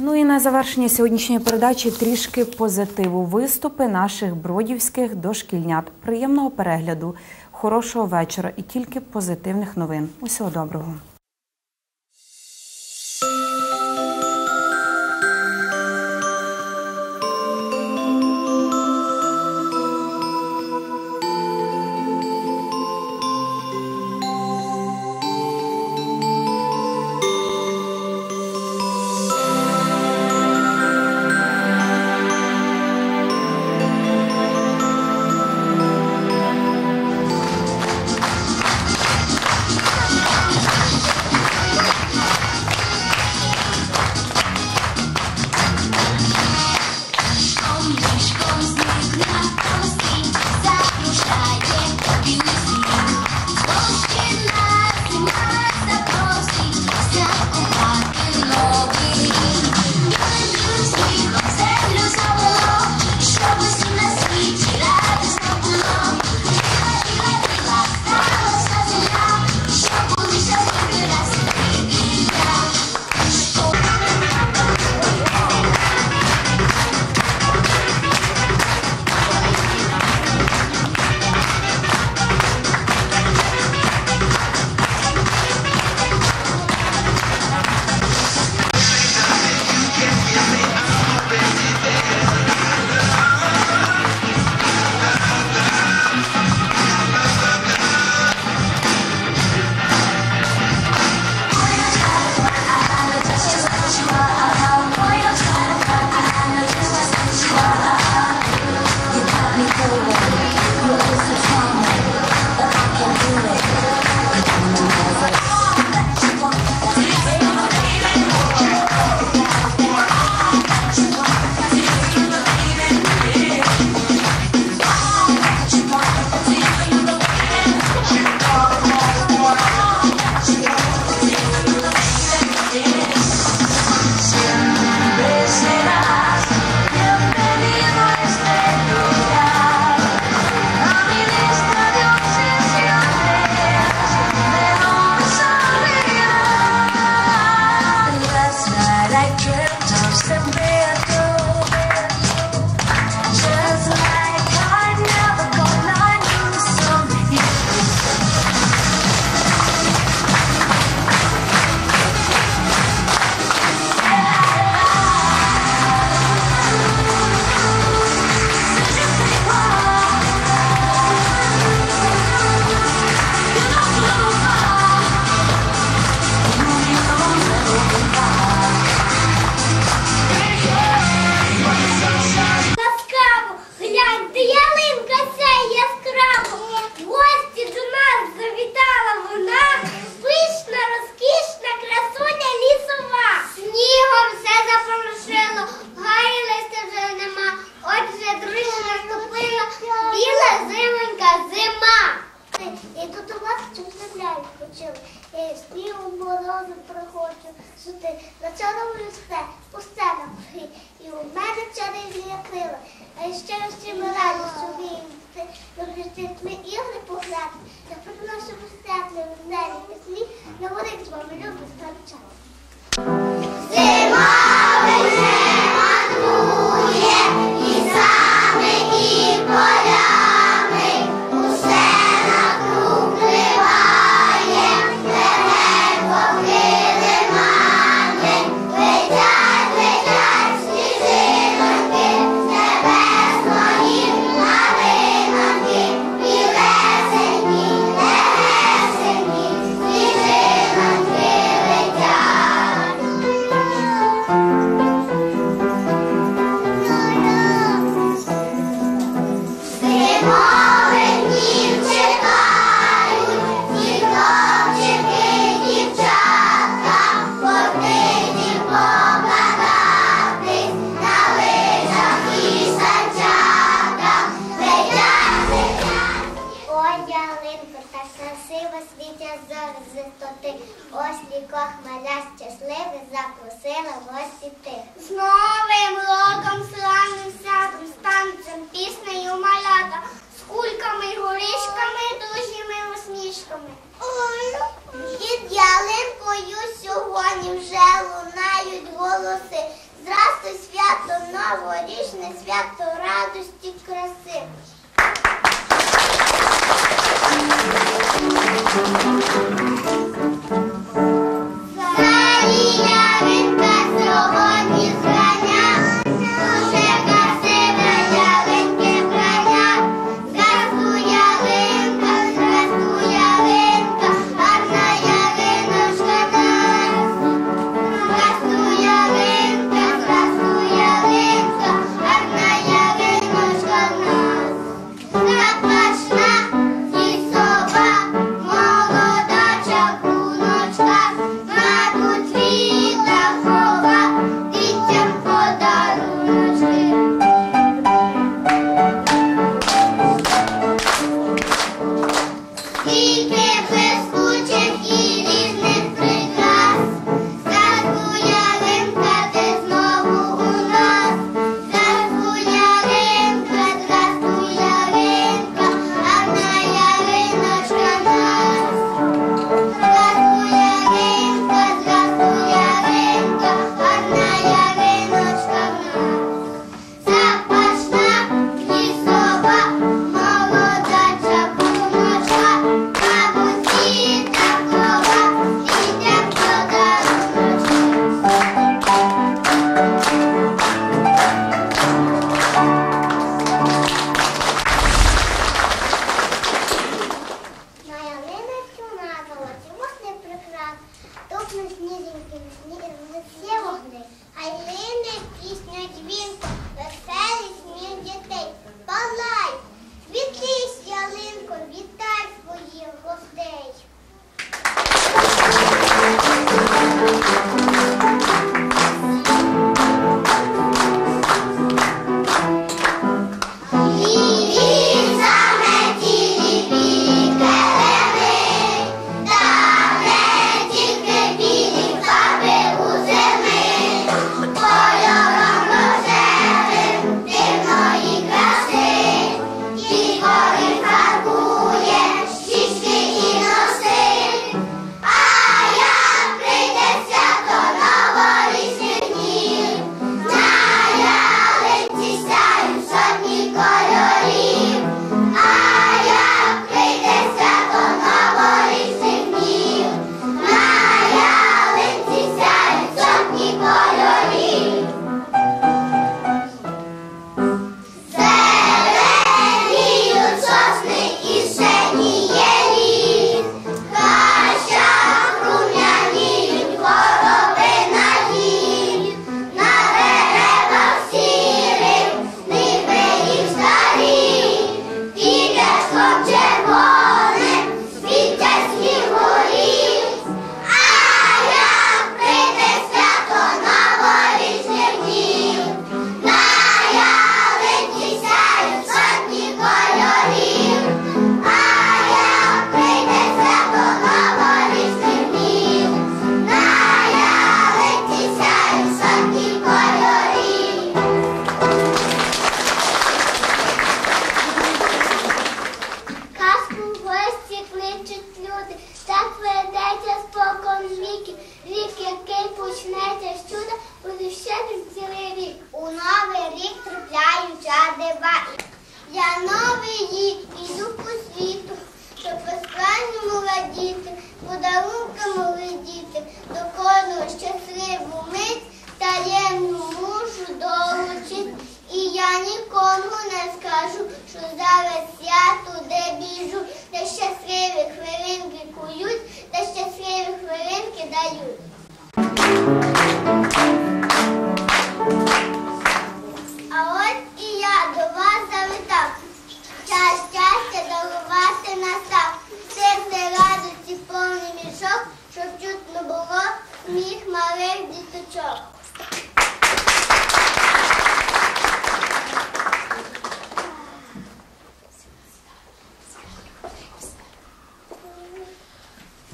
Ну і на завершення сьогоднішньої передачі трішки позитиву. Виступи наших бродівських дошкільнят. Приємного перегляду, хорошого вечора і тільки позитивних новин. Усього доброго.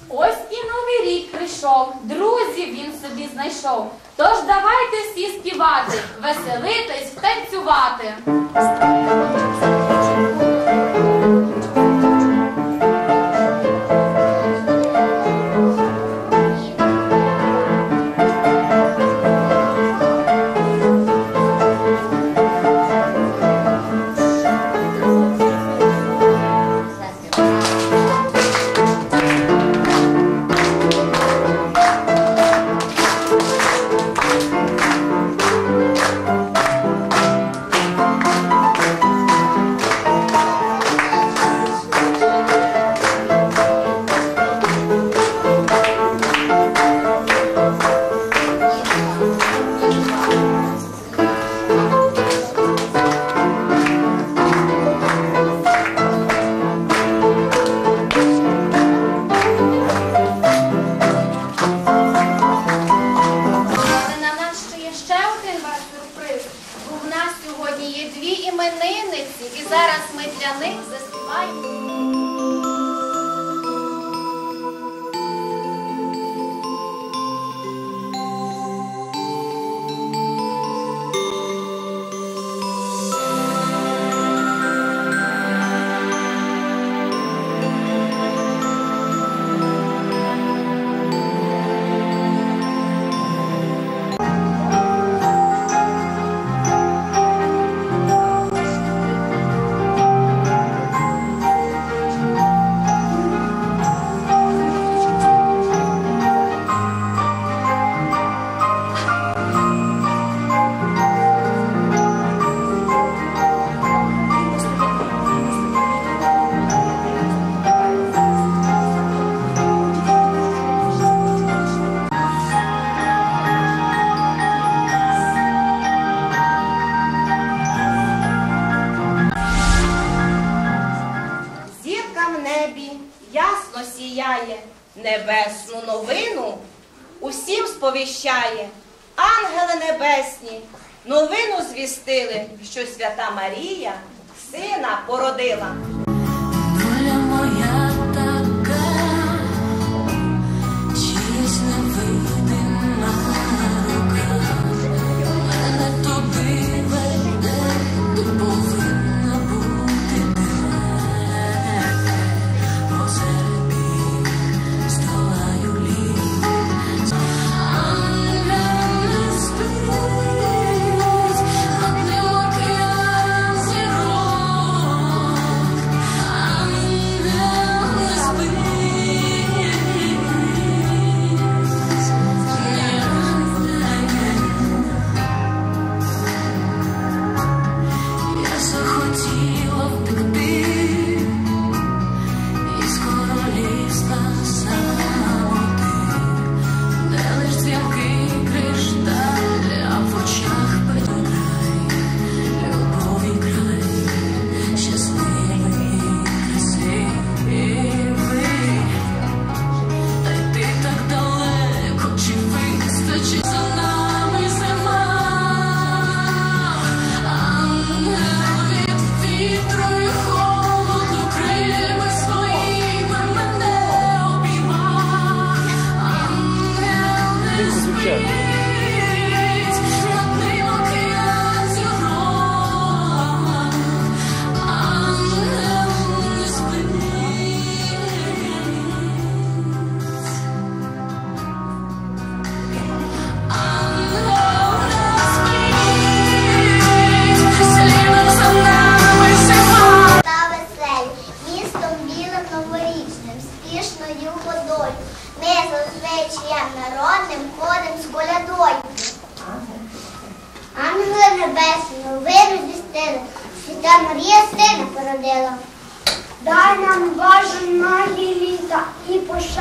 Ось і новий рік прийшов, друзів він собі знайшов. Тож давайте всі співати, веселитись, танцювати.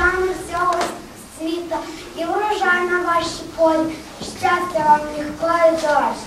птахами всього світу і врожай на вашій полі. Щастя вам легко легкої дощ.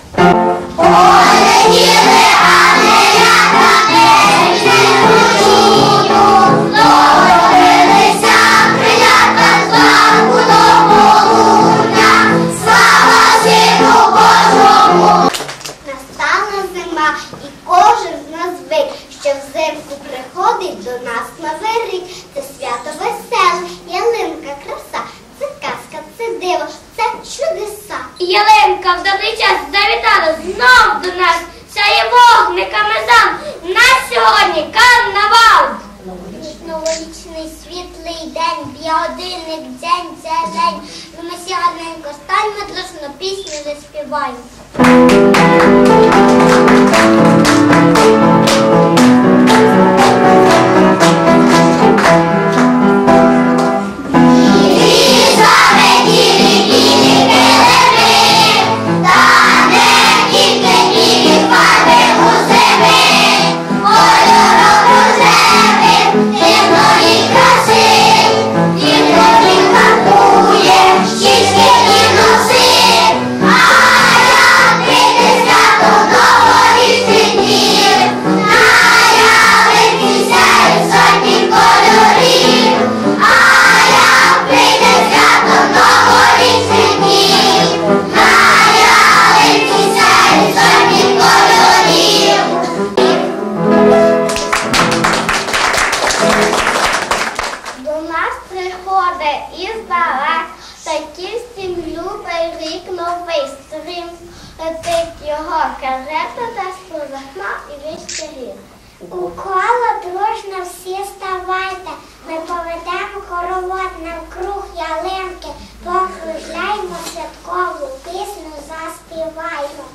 хоровод навкруг ялинки, покружляймо святкову пісню, заспіваймо.